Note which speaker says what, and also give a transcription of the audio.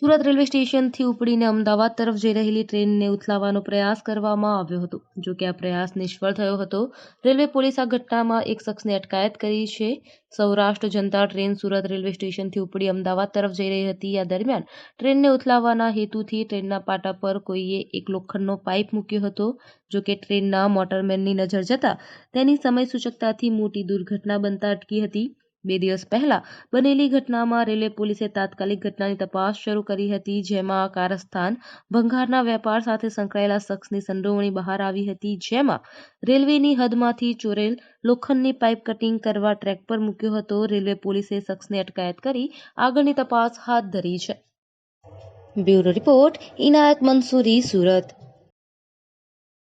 Speaker 1: Surat railway સ્ટેશનથી ઉપડીને અમદાવાદ તરફ જઈ રહેલી ટ્રેનને ઉથલાવવાનો પ્રયાસ કરવામાં આવ્યો હતો. જો કે આ પ્રયાસ નિષ્ફળ થયો હતો, રેલવે પોલીસ આ ઘટનામાં એક શખ્સને અટકાયત કરી છે. સૌરાષ્ટ્ર જનતા ટ્રેન સુરત રેલવે સ્ટેશનથી ઉપડી અમદાવાદ તરફ જઈ રહી હતી. આ દરમિયાન ટ્રેનને ઉથલાવવાના હેતુથી ટ્રેનના પાટા પર કોઈએ એક લોખંડનો પાઇપ મૂક્યો હતો. જો કે ટ્રેનના મોટરમેનની નજર જતાં તેની સમય સૂચકતાથી મોટી દુર્ઘટના બનતા અટકી હતી. બે દિવસ પહેલા બનેલી ઘટનામાં રેલવે પોલીસે તાત્કાલિક ઘટનાની તપાસ શરૂ કરી હતી, જેમાં કારસ્થાન ભંગારના વેપાર સાથે સંકળાયેલા શખ્સની સંડોવણી બહાર આવી હતી, જેમાં રેલવેની હદમાંથી ચોરેલ લોખંડની પાઇપ કટિંગ કરવા ટ્રેક પર મૂક્યો હતો. રેલવે પોલીસે શખ્સની અટકાયત કરી આગળની તપાસ હાથ ધરી છે. Bureau report Inayat Mansuri, Surat.